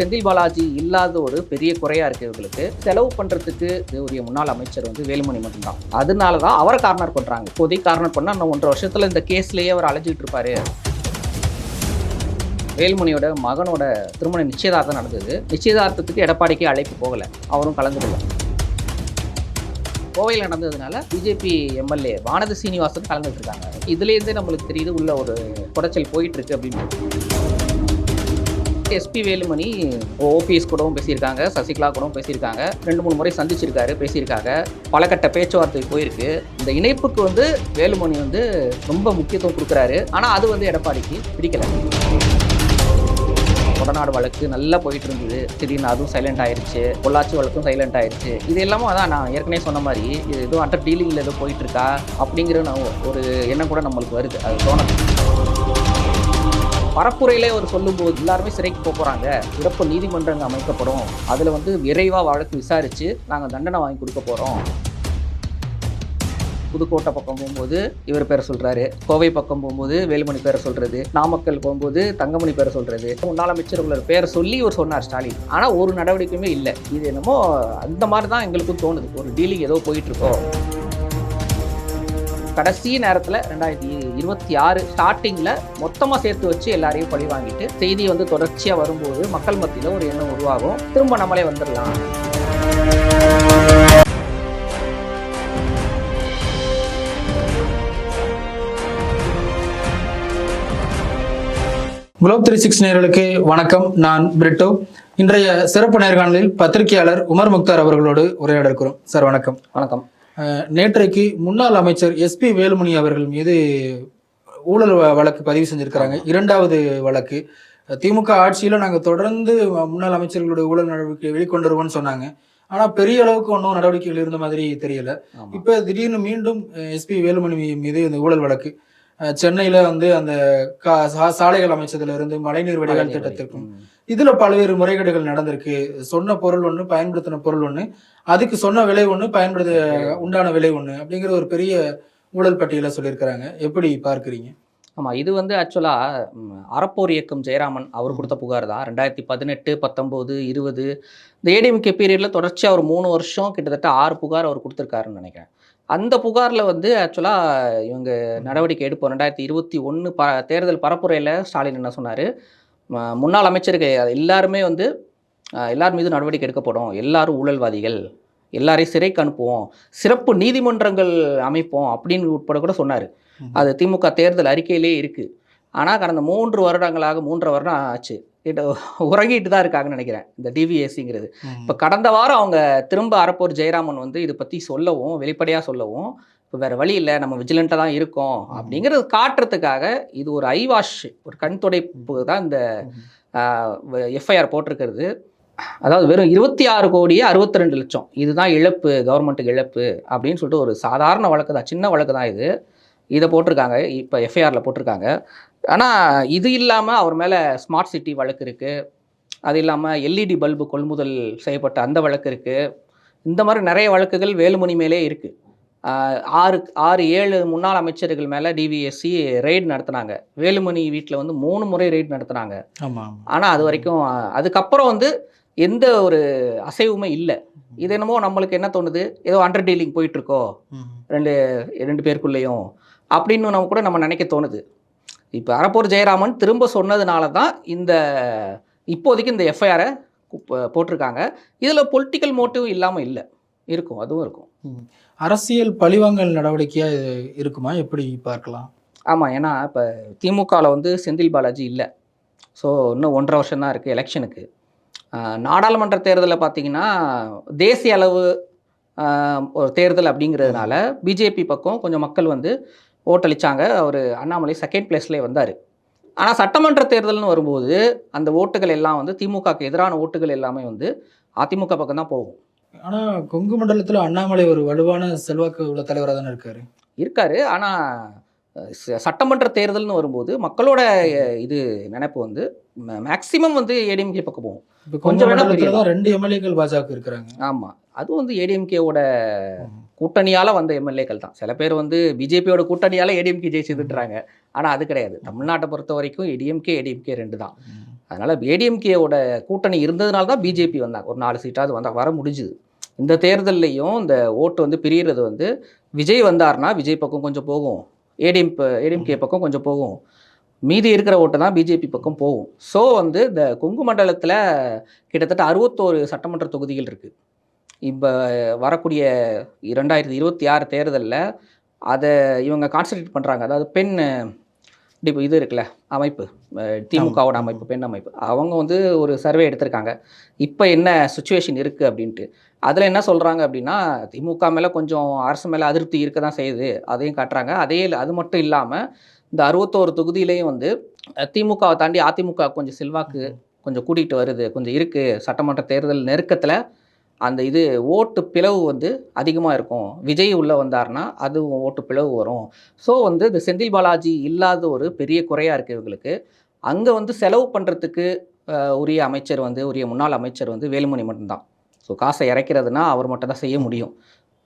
செந்தில் பாலாஜி இல்லாத ஒரு பெரிய குறையா இருக்கு இவங்களுக்கு. செலவு பண்றதுக்கு உரிய முன்னாள் அமைச்சர் வந்து வேலுமணி மட்டும்தான். அதனால தான் அவரை கார்னர் பண்றாங்க. இப்போதைக்கு கார்னர் பண்ணா இன்னும் ஒன்றரை வருஷத்துல இந்த கேஸ்லயே அவர் அழைஞ்சிட்டு இருப்பாரு. வேலுமணியோட மகனோட திருமண நிச்சயதார்த்தம் நடந்தது. நிச்சயதார்த்தத்துக்கு எடப்பாடிக்கு அழைப்பு போகல. அவரும் கலந்துக்கல. கோவையில் நடந்ததுனால பிஜேபி எம்எல்ஏ வானதி சீனிவாசன் கலந்துட்டு இருக்காங்க. இதுலேருந்தே நம்மளுக்கு தெரியுது உள்ள ஒரு குடைச்சல் போயிட்டு இருக்கு அப்படின்னு. எஸ்பி வேலுமணி ஓபிஎஸ் கூடவும் பேசியிருக்காங்க சசிகலா கூடவும் பேசியிருக்காங்க ரெண்டு மூணு முறை சந்திச்சிருக்காரு பேசியிருக்காங்க. பல கட்ட பேச்சுவார்த்தை போயிருக்கு. இந்த இணைப்புக்கு வந்து வேலுமணி வந்து ரொம்ப முக்கியத்துவம் கொடுக்குறாரு. ஆனால் அது வந்து எடப்பாடிக்கு பிடிக்கல. கொடநாடு வழக்கு நல்லா போயிட்டு இருந்தது. திடீர்னு அதுவும் சைலண்ட் ஆயிருச்சு. பொள்ளாச்சி வழக்கும் சைலண்ட் ஆயிருச்சு. இது எல்லாமே அதான் நான் ஏற்கனவே சொன்ன மாதிரி இது எதுவும் அண்டர் டீலிங்கில் எதுவும் போயிட்டு இருக்கா அப்படிங்கிற ஒரு எண்ணம் கூட நம்மளுக்கு வருது. அது தோணுது பரப்புரையிலே அவர் சொல்லும்போது எல்லாருமே சிறைக்கு போக போகிறாங்க சிறப்பு நீதிமன்றங்கள் அமைக்கப்படும். அதில் வந்து விரைவாக வழக்கு விசாரித்து நாங்கள் தண்டனை வாங்கி கொடுக்க போகிறோம் புதுக்கோட்டை பக்கம் போகும்போது இவர் பேரை சொல்கிறாரு கோவை பக்கம் போகும்போது வேலுமணி பேரை சொல்கிறது நாமக்கல் போகும்போது தங்கமணி பேரை சொல்கிறது முன்னாள் அமைச்சர்களோட பேரை சொல்லி இவர் சொன்னார் ஸ்டாலின். ஆனால் ஒரு நடவடிக்கையுமே இல்லை. இது என்னமோ அந்த மாதிரி தான் எங்களுக்கும் தோணுது. ஒரு டீலிங் ஏதோ போயிட்டுருக்கோம் கடைசி நேரத்தில் ரெண்டாயிரத்தி இருபத்தி ஆறு ஸ்டார்டிங்கில் மொத்தமாக சேர்த்து வச்சு எல்லாரையும் பழி வாங்கிட்டு செய்தி வந்து தொடர்ச்சியாக வரும்போது மக்கள் மத்தியில் ஒரு எண்ணம் உருவாகும். திரும்ப நம்மளே வந்துடலாம். குளோப் த்ரீ சிக்ஸ் நேயர்களுக்கு வணக்கம். நான் பிரிட்டோ. இன்றைய சிறப்பு நேர்காணலில் பத்திரிகையாளர் உமர் முக்தார் அவர்களோடு உரையாட இருக்கிறோம் சார் வணக்கம். வணக்கம். நேற்றைக்கு முன்னாள் அமைச்சர் எஸ்பி வேலுமணி அவர்கள் மீது ஊழல் வழக்கு பதிவு செஞ்சிருக்கிறாங்க. இரண்டாவது வழக்கு. திமுக ஆட்சியில நாங்க தொடர்ந்து முன்னாள் அமைச்சர்களுடைய ஊழல் நடவடிக்கை வெளிக்கொண்டு வருவோம்னு சொன்னாங்க. ஆனா பெரிய அளவுக்கு ஒன்றும் நடவடிக்கைகள் இருந்த மாதிரி தெரியல. இப்ப திடீர்னு மீண்டும் எஸ்பி வேலுமணி மீது இந்த ஊழல் வழக்கு. சென்னையில வந்து அந்த சாலைகள் அமைச்சதுல இருந்து மழைநீர் வடிகால் திட்டத்திற்கும். இதுல பல்வேறு முறைகேடுகள் நடந்திருக்கு. சொன்ன பொருள் ஒண்ணு பயன்படுத்தின பொருள் ஒண்ணு அதுக்கு சொன்ன விலை ஒண்ணு பயன்படுத்த உண்டான விலை ஒண்ணு அப்படிங்கிற ஒரு பெரிய ஊழல் பட்டியலை சொல்லியிருக்கிறாங்க. எப்படி பார்க்கறீங்க? ஆமாம் இது வந்து ஆக்சுவலாக அறப்போர் இயக்கம் ஜெயராமன் அவர் கொடுத்த புகார் தான். ரெண்டாயிரத்தி பதினெட்டு பத்தொம்போது இருபது இந்த ஏடிஎம்கே பீரியடில் தொடர்ச்சியாக ஒரு மூணு வருஷம் கிட்டத்தட்ட ஆறு புகார் அவர் கொடுத்துருக்காருன்னு நினைக்கிறேன். அந்த புகாரில் வந்து ஆக்சுவலாக இவங்க நடவடிக்கை எடுப்போம். ரெண்டாயிரத்தி இருபத்தி ஒன்று ப தேர்தல் பரப்புரையில் ஸ்டாலின் என்ன சொன்னார்? முன்னாள் அமைச்சர்கள் எல்லாருமே வந்து எல்லார் மீது நடவடிக்கை எடுக்கப்படும். எல்லாரும் ஊழல்வாதிகள். எல்லாரையும் சிறைக்கு அனுப்புவோம். சிறப்பு நீதிமன்றங்கள் அமைப்போம் அப்படின்னு உட்பட கூட சொன்னார். அது திமுக தேர்தல் அறிக்கையிலே இருக்கு. ஆனால் கடந்த மூன்று வருடங்களாக மூன்றரை வருடம் ஆச்சு. உறங்கிட்டு தான் இருக்காங்கன்னு நினைக்கிறேன். இந்த டிவிஎஸ்சிங்கிறது இப்போ கடந்த வாரம் அவங்க திரும்ப அறப்போர் ஜெயராமன் வந்து இதை பற்றி சொல்லவும் வெளிப்படையாக சொல்லவும் இப்போ வேறு வழி இல்லை நம்ம விஜிலண்ட்டாக தான் இருக்கோம் அப்படிங்கிறது காட்டுறதுக்காக இது ஒரு ஐவாஷ் ஒரு கண் துடைப்பு தான் இந்த எஃப்ஐஆர் போட்டிருக்கிறது. அதாவது வெறும் இருபத்தி ஆறு கோடியே அறுபத்தி ரெண்டு லட்சம். இதுதான் இழப்பு கவர்மெண்ட்டுக்கு இழப்பு அப்படின்னு சொல்லிட்டு ஒரு சாதாரண வழக்கு தான் சின்ன வழக்கு தான் இது. இதை போட்டிருக்காங்க இப்போ எஃப்ஐஆரில் போட்டிருக்காங்க. ஆனால் இது இல்லாமல் அவர் மேலே ஸ்மார்ட் சிட்டி வழக்கு இருக்குது அது இல்லாமல் எல்இடி பல்பு கொள்முதல் செய்யப்பட்ட அந்த வழக்கு இருக்குது இந்த மாதிரி நிறைய வழக்குகள் வேலுமணி மேலே இருக்குது ஆறு ஆறு ஏழு முன்னாள் அமைச்சர்கள் மேலே டிவிஎஸ்சி ரெய்டு நடத்துனாங்க. வேலுமணி வீட்டில் வந்து மூணு முறை ரெய்டு நடத்துனாங்க. ஆமா ஆனால் அது வரைக்கும் அதுக்கப்புறம் வந்து எந்த ஒரு அசைவுமே இல்லை. இது என்னமோ நம்மளுக்கு என்ன தோணுது? ஏதோ அண்டர் டீலிங் போயிட்டுருக்கோ ரெண்டு ரெண்டு பேருக்குள்ளேயும். அப்படின்னு நம்ம கூட நம்ம நினைக்க தோணுது. இப்போ அறப்போர் ஜெயராமன் திரும்ப சொன்னதுனால தான் இந்த இப்போதைக்கு இந்த எஃப்ஐஆரை போட்டிருக்காங்க. இதில் பொலிட்டிக்கல் மோட்டிவ் இல்லாமல் இல்லை. இருக்கும் அதுவும் இருக்கும். அரசியல் பழிவாங்கல் நடவடிக்கையா இது இருக்குமா? எப்படி பார்க்கலாம்? ஆமாம் ஏன்னா இப்போ திமுகவில் வந்து செந்தில் பாலாஜி இல்லை. ஸோ இன்னும் ஒன்றரை வருஷம் தான் இருக்குது எலெக்ஷனுக்கு நாடாளுமன்ற தேர்தலில் பார்த்தீங்கன்னா தேசிய அளவு ஒரு தேர்தல் அப்படிங்கிறதுனால பிஜேபி பக்கம் கொஞ்சம் மக்கள் வந்து ஓட்டளிச்சாங்க. அவர் அண்ணாமலை செகண்ட் பிளேஸ்லேயே வந்தார். ஆனால் சட்டமன்ற தேர்தல்னு வரும்போது அந்த ஓட்டுகள் எல்லாம் வந்து திமுகக்கு எதிரான ஓட்டுகள் எல்லாமே வந்து அதிமுக பக்கம் தான் போகும். ஆனா கொங்கு மண்டலத்துல அண்ணாமலை ஒரு வலுவான செல்வாக்கு உள்ள தலைவரா தானே இருக்காரு? இருக்காரு. ஆனால் சட்டமன்ற தேர்தல்னு வரும்போது மக்களோட இது நினைப்பு வந்து மேக்சிமம் வந்து ஏடிஎம்கே பக்கம் போகும். இப்ப கொஞ்சம் வேணா ரெண்டு எம்எல்ஏக்கள் பாஜக இருக்கிறாங்க. ஆமாம் அதுவும் வந்து ஏடிஎம்கேவோட கூட்டணியால் வந்த எம்எல்ஏக்கள் தான். சில பேர் வந்து பிஜேபியோட கூட்டணியால் ஏடிஎம்கே ஜெயிச்சுட்டுறாங்க ஆனால் அது கிடையாது. தமிழ்நாட்டை பொறுத்த வரைக்கும் ஏடிஎம்கே ஏடிஎம்கே ரெண்டு தான். அதனால் ஏடிஎம்கேவோட கூட்டணி இருந்ததுனால தான் பிஜேபி வந்தாங்க. ஒரு நாலு சீட்டாவது வந்தால் வர முடிஞ்சுது. இந்த தேர்தல்லையும் இந்த ஓட்டு வந்து பிரியறது வந்து விஜய் வந்தார்னா விஜய் பக்கம் கொஞ்சம் போகும். ஏடிஎம் ஏடிஎம்கே பக்கம் கொஞ்சம் போகும். மீதி இருக்கிற ஓட்டு தான் பிஜேபி பக்கம் போகும். ஸோ வந்து இந்த கொங்கு மண்டலத்தில் கிட்டத்தட்ட அறுபத்தோரு சட்டமன்ற தொகுதிகள் இருக்குது இப்போ வரக்கூடிய இரண்டாயிரத்தி இருபத்தி ஆறு தேர்தலில் அதை இவங்க கான்சன்ட்ரேட் பண்ணுறாங்க அதாவது பெண் இப்போ இது இருக்குல்ல அமைப்பு திமுகவோட அமைப்பு பெண் அமைப்பு. அவங்க வந்து ஒரு சர்வே எடுத்திருக்காங்க. இப்போ என்ன சுச்சுவேஷன் இருக்குது அப்படின்ட்டு. அதில் என்ன சொல்கிறாங்க அப்படின்னா திமுக மேலே கொஞ்சம் அரசு மேலே அதிருப்தி இருக்க தான் செய்யுது. அதையும் காட்டுறாங்க. அதே அது மட்டும் இல்லாமல் இந்த அறுபத்தோரு தொகுதியிலையும் வந்து திமுகவை தாண்டி அதிமுக கொஞ்சம் செல்வாக்கு கொஞ்சம் கூட்டிகிட்டு வருது. கொஞ்சம் இருக்குது சட்டமன்ற தேர்தல் நெருக்கத்தில் அந்த இது ஓட்டு பிளவு வந்து அதிகமாக இருக்கும். விஜய் உள்ளே வந்தார்னா அதுவும் ஓட்டு பிளவு வரும். ஸோ வந்து இந்த செந்தில் பாலாஜி இல்லாத ஒரு பெரிய குறையாக இருக்குது இவங்களுக்கு. அங்கே வந்து செலவு பண்ணுறதுக்கு உரிய அமைச்சர் வந்து உரிய முன்னாள் அமைச்சர் வந்து வேலுமணி மட்டும்தான். ஸோ காசை இறைக்கிறதுனா அவர் மட்டும் தான் செய்ய முடியும்.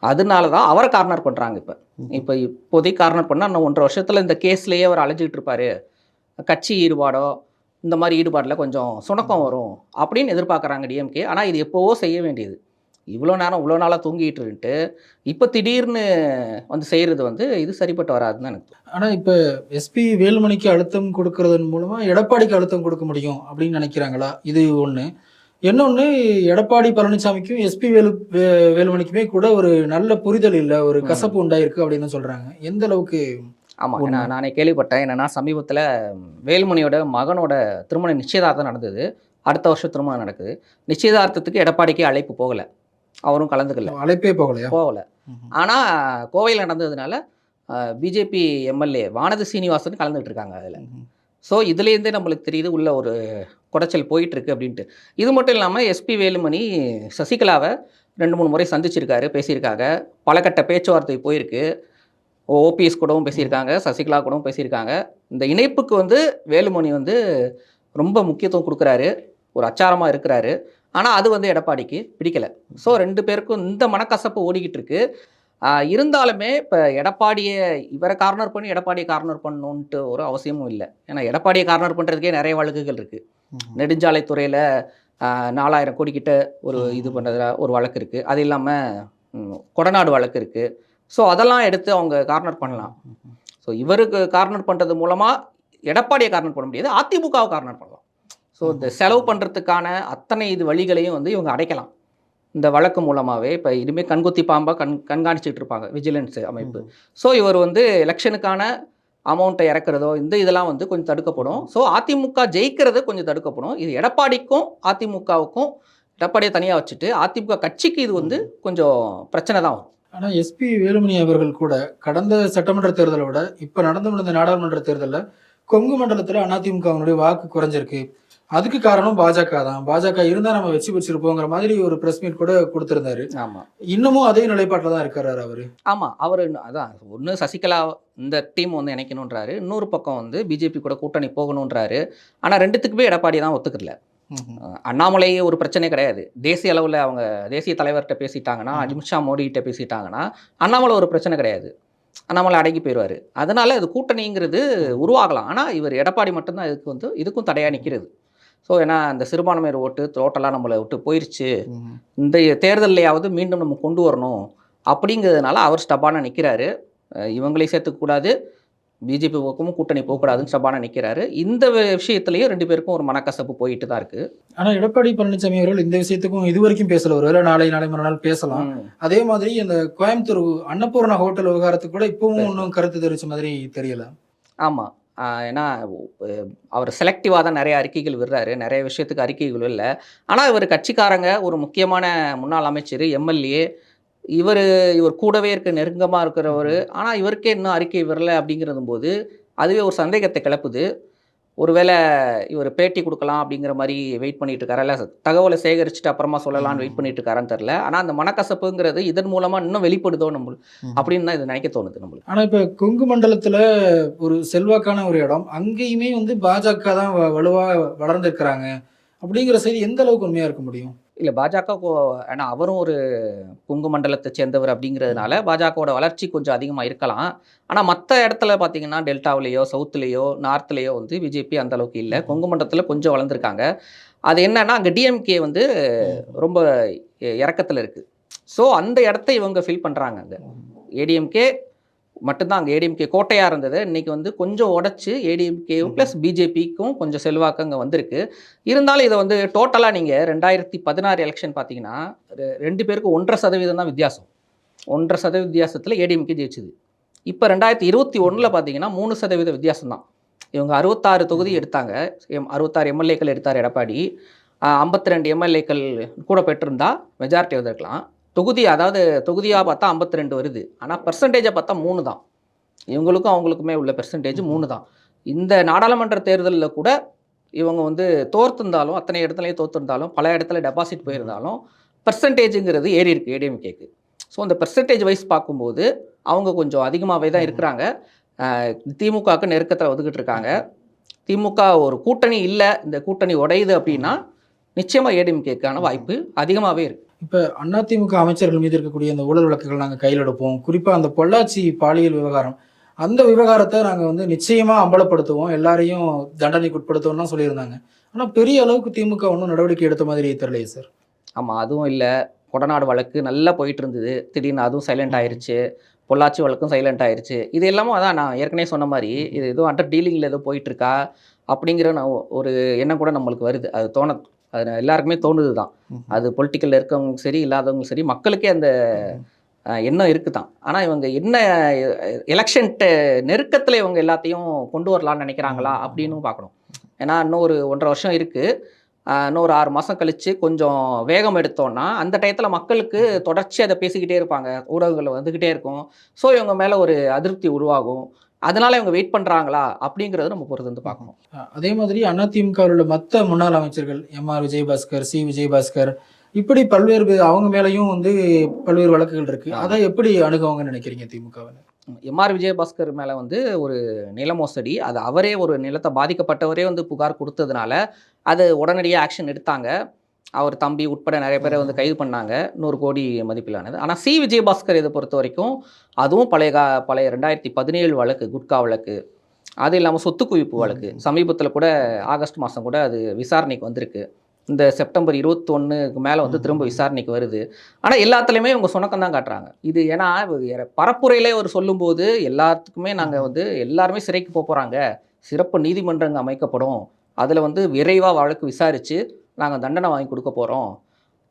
அதனால தான் அவரை கார்னர் பண்ணுறாங்க இப்போ. இப்போ இப்போதைக்கு கார்னர் பண்ணால் இன்னும் ஒன்றரை வருஷத்தில் இந்த கேஸ்லேயே அவர் அலைஞ்சிக்கிட்டு இருப்பார். கட்சி ஈடுபாடோ இந்த மாதிரி ஈடுபாடில் கொஞ்சம் சுணக்கம் வரும் அப்படின்னு எதிர்பார்க்குறாங்க டிஎம்கே ஆனால் இது எப்போவோ செய்ய வேண்டியது. இவ்வளோ நேரம் இவ்வளோ நாளாக தூங்கிட்டு இருந்துட்டு இப்போ திடீர்னு வந்து செய்கிறது வந்து இது சரிப்பட்டு வராதுன்னு எனக்கு தோணுது. ஆனா இப்ப எஸ்பி வேலுமணிக்கு அழுத்தம் கொடுக்கறதன் மூலமா எடப்பாடிக்கு அழுத்தம் கொடுக்க முடியும் அப்படின்னு நினைக்கிறாங்களா? இது ஒண்ணு. இன்னொன்னு எடப்பாடி பழனிசாமிக்கும் எஸ்பி வேலு வேலுமணிக்குமே கூட ஒரு நல்ல புரிதல் இல்ல ஒரு. கசப்பு உண்டாயிருக்கு அப்படின்னு சொல்றாங்க. எந்த அளவுக்கு ஆமாம். நான் நானே கேள்விப்பட்டேன். என்னன்னா சமீபத்தில் வேலுமணியோட மகனோட திருமண நிச்சயதார்த்தம் நடந்தது. அடுத்த வருஷம் திருமணம் நடக்குது. நிச்சயதார்த்தத்துக்கு எடப்பாடிக்கு அழைப்பு போகலை. அவரும் கலந்துக்கல. அழைப்பே போகலையா? போகல. ஆனால் கோவையில் நடந்ததுனால பிஜேபி எம்எல்ஏ வானதி சீனிவாசன் கலந்துட்டு இருக்காங்க அதில். ஸோ இதுலேருந்தே நம்மளுக்கு தெரியுது உள்ள ஒரு குடைச்சல் போயிட்டு இருக்கு அப்படின்ட்டு. இது மட்டும் இல்லாமல் எஸ்பி வேலுமணி சசிகலாவை ரெண்டு மூணு முறை சந்திச்சிருக்காரு பேசியிருக்காங்க. பல கட்ட பேச்சுவார்த்தை போயிருக்கு. ஓபிஎஸ் கூடவும் பேசியிருக்காங்க சசிகலா கூடவும் பேசியிருக்காங்க. இந்த இணைப்புக்கு வந்து வேலுமணி வந்து ரொம்ப முக்கியத்துவம் கொடுக்குறாரு. ஒரு அச்சாரமாக இருக்கிறாரு. ஆனால் அது வந்து எடப்பாடிக்கு பிடிக்கல. ஸோ ரெண்டு பேருக்கும் இந்த மனக்கசப்பு ஓடிக்கிட்டு இருக்கு இருந்தாலுமே இப்போ எடப்பாடியை இவரை கார்னர் பண்ணி எடப்பாடியை கார்னர் பண்ணணுன்ட்டு ஒரு அவசியமும் இல்லை. ஏன்னா எடப்பாடியை கார்னர் பண்ணுறதுக்கே நிறைய வழக்குகள் இருக்குது நெடுஞ்சாலைத்துறையில் நாலாயிரம் கோடி கிட்ட ஒரு இது பண்ணுறதுல ஒரு வழக்கு இருக்குது அது இல்லாமல் கொடநாடு வழக்கு இருக்குது ஸோ அதெல்லாம் எடுத்து அவங்க கார்னர் பண்ணலாம். ஸோ இவருக்கு கார்னர் பண்ணுறது மூலமாக எடப்பாடியை கார்னர் பண்ண முடியாது. அதிமுகவை கார்னர் பண்ணலாம். ஸோ இந்த செலவு பண்ணுறதுக்கான அத்தனை இது வழிகளையும் வந்து இவங்க அடைக்கலாம். இந்த வழக்கு மூலமாகவே இப்போ இனிமேல் கண்குத்தி பாம்பாக கண் கண்காணிச்சிட்டு இருப்பாங்க விஜிலன்ஸ் அமைப்பு. ஸோ இவர் வந்து எலெக்ஷனுக்கான அமௌண்ட்டை இறக்குறதோ இந்த இதெல்லாம் வந்து கொஞ்சம் தடுக்கப்படும். ஸோ அதிமுக ஜெயிக்கிறது கொஞ்சம் தடுக்கப்படும். இது எடப்பாடிக்கும் அதிமுகவுக்கும் எடப்பாடியை தனியாக வச்சுட்டு அதிமுக கட்சிக்கு இது வந்து கொஞ்சம் பிரச்சனை தான் வரும். ஆனா எஸ்பி வேலுமணி அவர்கள் கூட கடந்த சட்டமன்ற தேர்தலை விட இப்ப நடந்து முடிந்த நாடாளுமன்ற தேர்தல்ல கொங்கு மண்டலத்துல அதிமுகவினுடைய வாக்கு குறைஞ்சிருக்கு. அதுக்கு காரணம் பாஜக தான். பாஜக இருந்தா நம்ம வெற்றி பெற்றிருப்போங்கிற மாதிரி ஒரு பிரஸ் மீட் கூட கொடுத்திருந்தாரு. ஆமாம் இன்னமும் அதே நிலைப்பாட்டில் தான் இருக்காரு அவரு. ஆமாம் அவர் அதான் ஒன்று சசிகலா இந்த டீம் வந்து இணைக்கணுன்றாரு இன்னொரு பக்கம் வந்து பிஜேபி கூட கூட்டணி போகணுன்றாரு ஆனால் ரெண்டுத்துக்குமே எடப்பாடி தான் ஒத்துக்கல அண்ணாமலை ஒரு பிரச்சனை கிடையாது. தேசிய அளவில் அவங்க தேசிய தலைவர்கிட்ட பேசிட்டாங்கன்னா. அமித்ஷா மோடி கிட்ட பேசிட்டாங்கன்னா அண்ணாமலை ஒரு பிரச்சனை கிடையாது. அண்ணாமலை அடங்கி போயிடுவார் அதனால இது கூட்டணிங்கிறது உருவாகலாம். ஆனால் இவர் எடப்பாடி மட்டும்தான் இதுக்கு வந்து இதுக்கும் தடையாக நிற்கிறது ஸோ ஏன்னா அந்த சிறுபான்மையர் ஓட்டு டோட்டலாக நம்மளை விட்டு போயிருச்சு. இந்த தேர்தல்லையாவது மீண்டும் நம்ம கொண்டு வரணும். அப்படிங்கிறதுனால அவர் ஸ்டபான நிற்கிறாரு இவங்களையும் சேர்த்துக்கூடாது. பிஜேபி பக்கமும் கூட்டணி போகக்கூடாதுன்னு ஸ்டபான நிற்கிறாரு இந்த விஷயத்துலையும் ரெண்டு பேருக்கும் ஒரு மனக்கசப்பு போயிட்டு தான் இருக்குது ஆனா எடப்பாடி பழனிசாமி அவர்கள் இந்த விஷயத்துக்கும் இது வரைக்கும் பேசல. ஒருவேளை நாளை நாளை மறுநாள் பேசலாம். அதே மாதிரி இந்த கோயம்புத்தூர் அன்னபூர்ணா ஹோட்டல் விவகாரத்துக்கு கூட இப்பவும் ஒன்றும் கருத்து தெரிவிச்ச மாதிரி தெரியல. ஆமாம் ஏன்னா அவர் செலக்டிவாக தான் நிறைய அறிக்கைகள் விடுறாரு. நிறைய விஷயத்துக்கு அறிக்கைகள் இல்லை. ஆனால் இவர் கட்சிக்காரங்க ஒரு முக்கியமான முன்னாள் அமைச்சர் எம்எல்ஏ இவர் இவர் கூடவே இருக்க நெருங்கமாக இருக்கிறவர். ஆனால் இவருக்கே இன்னும் அறிக்கை வரல அப்படிங்கிறது போது அதுவே ஒரு சந்தேகத்தை கிளப்புது. ஒருவேளை இவர் பேட்டி கொடுக்கலாம் அப்படிங்கிற மாதிரி வெயிட் பண்ணிட்டு இருக்காரு இல்லை தகவலை சேகரிச்சுட்டு அப்புறமா சொல்லலாம்னு வெயிட் பண்ணிட்டு இருக்காரான்னு தெரில ஆனால் அந்த மனக்கசப்புங்கிறது இதன் மூலமாக இன்னும் வெளிப்படுதோ நம்ம அப்படின்னு தான் இது நினைக்க தோணுது நம்மளுக்கு. ஆனா இப்ப கொங்கு மண்டலத்துல ஒரு செல்வாக்கான ஒரு இடம் அங்கேயுமே வந்து பாஜக தான் வ- வலுவா வளர்ந்துருக்கிறாங்க. அப்படிங்கிற செய்தி எந்த அளவுக்கு உண்மையா இருக்க முடியும்? இல்லை பாஜக ஏன்னா அவரும் ஒரு கொங்கு மண்டலத்தை சேர்ந்தவர் அப்படிங்கிறதுனால பாஜகவோட வளர்ச்சி கொஞ்சம் அதிகமாக இருக்கலாம். ஆனால் மற்ற இடத்துல பார்த்தீங்கன்னா டெல்டாவிலேயோ சவுத்துலேயோ நார்த்லேயோ வந்து பிஜேபி அந்த அளவுக்கு இல்லை. கொங்கு மண்டலத்தில் கொஞ்சம் வளர்ந்துருக்காங்க. அது என்னன்னா அங்கே டிஎம்கே வந்து ரொம்ப இறக்கத்தில் இருக்குது ஸோ அந்த இடத்த இவங்க ஃபில் பண்ணுறாங்க அங்கே. ஏடிஎம்கே மட்டும்தான் அங்கே ஏடிஎம்கே கோட்டையாக இருந்தது. இன்னைக்கு வந்து கொஞ்சம் உடச்சி ஏடிஎம்கேவும் ப்ளஸ் பிஜேபிக்கும் கொஞ்சம் செல்வாக்கு அங்கே வந்திருக்கு. இருந்தாலும் இதை வந்து டோட்டலாக நீங்கள் ரெண்டாயிரத்தி பதினாறு எலெக்ஷன் பார்த்தீங்கன்னா ரெண்டு பேருக்கும் ஒன்றரை சதவீதம் தான் வித்தியாசம். ஒன்றரை சதவீத வித்தியாசத்தில் ஏடிஎம்கே ஜெயிச்சுது. இப்போ ரெண்டாயிரத்தி இருபத்தி ஒன்றில் பார்த்தீங்கன்னா மூணு சதவீத வித்தியாசம் தான். இவங்க அறுபத்தாறு தொகுதி எடுத்தாங்க. எம் அறுபத்தாறு எம்எல்ஏக்கள் எடுத்தார் எடப்பாடி. ஐம்பத்தி ரெண்டு எம்எல்ஏக்கள் கூட பெற்றிருந்தா மெஜாரிட்டி வந்திருக்கலாம். தொகுதி அதாவது தொகுதியாக பார்த்தா ஐம்பத்தி ரெண்டு வருது. ஆனால் பர்சன்டேஜை பார்த்தா மூணு தான். இவங்களுக்கும் அவங்களுக்குமே உள்ள பெர்சன்டேஜ் மூணு தான். இந்த நாடாளுமன்ற தேர்தலில் கூட இவங்க வந்து தோர்த்திருந்தாலும் அத்தனை இடத்துலையும் தோர்த்திருந்தாலும் பல இடத்துல டெபாசிட் போயிருந்தாலும் பர்சன்டேஜுங்கிறது ஏறி இருக்கு ஏடிஎம்கேக்கு ஸோ அந்த பெர்சன்டேஜ் வைஸ் பார்க்கும்போது அவங்க கொஞ்சம் அதிகமாகவே தான் இருக்கிறாங்க. திமுகவுக்கு நெருக்கத்தில் ஒதுக்கிட்டு இருக்காங்க. திமுக ஒரு கூட்டணி இல்லை இந்த கூட்டணி உடையுது அப்படின்னா நிச்சயமாக ஏடிஎம்கேக்கான வாய்ப்பு அதிகமாகவே இருக்கு. இப்போ அதிமுக அமைச்சர்கள் மீது இருக்கக்கூடிய அந்த ஊழல் வழக்குகள் நாங்கள் கையில் எடுப்போம். குறிப்பாக அந்த பொள்ளாச்சி பாலியல் விவகாரம். அந்த விவகாரத்தை நாங்கள் வந்து நிச்சயமாக அம்பலப்படுத்துவோம். எல்லாரையும் தண்டனைக்கு உட்படுத்துவோம்லாம் சொல்லியிருந்தாங்க. ஆனால் பெரிய அளவுக்கு திமுக ஒன்றும் நடவடிக்கை எடுத்த மாதிரி தெரியலையே சார் ஆமாம் அதுவும் இல்லை. கொடநாடு வழக்கு நல்லா போயிட்டு இருந்தது. திடீர்னு அதுவும் சைலண்ட் ஆயிருச்சு. பொள்ளாச்சி வழக்கும் சைலண்ட் ஆயிருச்சு. இது எல்லாமே அதான் நான் ஏற்கனவே சொன்ன மாதிரி இது எதுவும் அண்டர் டீலிங்கில் ஏதோ போயிட்டு இருக்கா? அப்படிங்கிற ஒரு எண்ணம் கூட நம்மளுக்கு வருது. அது தோண அது எல்லாருக்குமே தோணுது தான் அது பொலிட்டிக்கலில் இருக்கவங்களுக்கும் சரி இல்லாதவங்களுக்கும் சரி மக்களுக்கே அந்த எண்ணம் இருக்குது தான் ஆனால் இவங்க என்ன எலெக்ஷன் நெருக்கத்தில் இவங்க எல்லாத்தையும் கொண்டு வரலாம்னு நினைக்கிறாங்களா அப்படின்னு பார்க்கணும். ஏன்னா இன்னும் ஒரு ஒன்றரை வருஷம் இருக்குது இன்னும் ஒரு ஆறு மாதம் கழித்து கொஞ்சம் வேகம் எடுத்தோன்னா அந்த டயத்தில் மக்களுக்கு தொடர்ச்சி அதை பேசிக்கிட்டே இருப்பாங்க. ஊடகங்கள் வந்துக்கிட்டே இருக்கும். ஸோ இவங்க மேலே ஒரு அதிருப்தி உருவாகும். அதனால இவங்க வெயிட் பண்ணுறாங்களா அப்படிங்கிறத நம்ம பொறுத்து வந்து பார்க்கணும். அதே மாதிரி அதிமுகவில் உள்ள மற்ற முன்னாள் அமைச்சர்கள் M R Vijayabaskar C Vijayabaskar இப்படி பல்வேறு அவங்க மேலேயும் வந்து பல்வேறு வழக்குகள் இருக்கு. அதை எப்படி அணுகுவாங்கன்னு நினைக்கிறீங்க திமுகவில்? எம்ஆர் விஜயபாஸ்கர் மேலே வந்து ஒரு நில மோசடி அது அவரே ஒரு நிலத்தை பாதிக்கப்பட்டவரே வந்து புகார் கொடுத்ததுனால அது உடனடியாக ஆக்ஷன் எடுத்தாங்க. அவர் தம்பி உட்பட நிறைய பேரை வந்து கைது பண்ணாங்க. நூறு கோடி மதிப்பிலானது. ஆனால் சி. விஜயபாஸ்கர் இதை பொறுத்த வரைக்கும் அதுவும் பழைய கா பழைய ரெண்டாயிரத்தி பதினேழு வழக்கு குட்கா வழக்கு அது இல்லாமல் சொத்து குவிப்பு வழக்கு. சமீபத்தில் கூட ஆகஸ்ட் மாதம் கூட அது விசாரணைக்கு வந்திருக்கு. இந்த செப்டம்பர் இருபத்தொன்னுக்கு மேலே வந்து திரும்ப விசாரணைக்கு வருது. ஆனால் எல்லாத்துலேயுமே இவங்க சுணக்கம் தான் காட்டுறாங்க. இது ஏன்னா பரப்புரையிலே ஒரு சொல்லும்போது எல்லாத்துக்குமே நாங்கள் வந்து எல்லாருமே சிறைக்கு போக போகிறாங்க சிறப்பு நீதிமன்றங்கள் அமைக்கப்படும். அதில் வந்து விரைவாக வழக்கு விசாரித்து நாங்கள் தண்டனை வாங்கி கொடுக்க போகிறோம்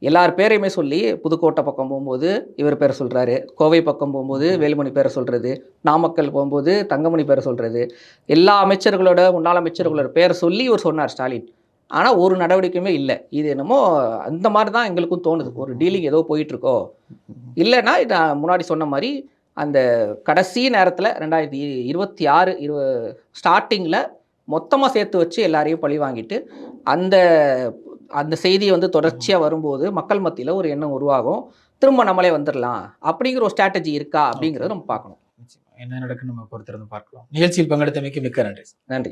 எல்லார் பேரையுமே சொல்லி புதுக்கோட்டை பக்கம் போகும்போது இவர் பேரை சொல்கிறாரு கோவை பக்கம் போகும்போது வேலுமணி பேரை சொல்கிறது நாமக்கல் போகும்போது தங்கமணி பேரை சொல்கிறது எல்லா அமைச்சர்களோட முன்னாள் அமைச்சர்களோட பேரை சொல்லி இவர் சொன்னார் ஸ்டாலின். ஆனால் ஒரு நடவடிக்கையுமே இல்லை. இது என்னமோ அந்த மாதிரி தான் எங்களுக்கும் தோணுது. ஒரு டீலிங் ஏதோ போயிட்டுருக்கோ. இல்லைன்னா நான் முன்னாடி சொன்ன மாதிரி அந்த கடைசி நேரத்தில் ரெண்டாயிரத்தி இருபத்தி ஆறு இரு ஸ்டார்டிங்கில் மொத்தமாக சேர்த்து வச்சு எல்லாரையும் பழி வாங்கிட்டு அந்த அந்த செய்தி வந்து தொடர்ச்சியாக வரும்போது மக்கள் மத்தியில் ஒரு எண்ணம் உருவாகும். திரும்ப நம்மளே வந்துடலாம். அப்படிங்கிற ஒரு ஸ்ட்ராட்டஜி இருக்கா? அப்படிங்கிறத நம்ம பார்க்கணும். என்ன நடக்குன்னு நம்ம பொறுத்திருந்து பார்க்கலாம். நிகழ்ச்சியில் பங்கெடுத்தமைக்கு மிக்க நன்றி. நன்றி.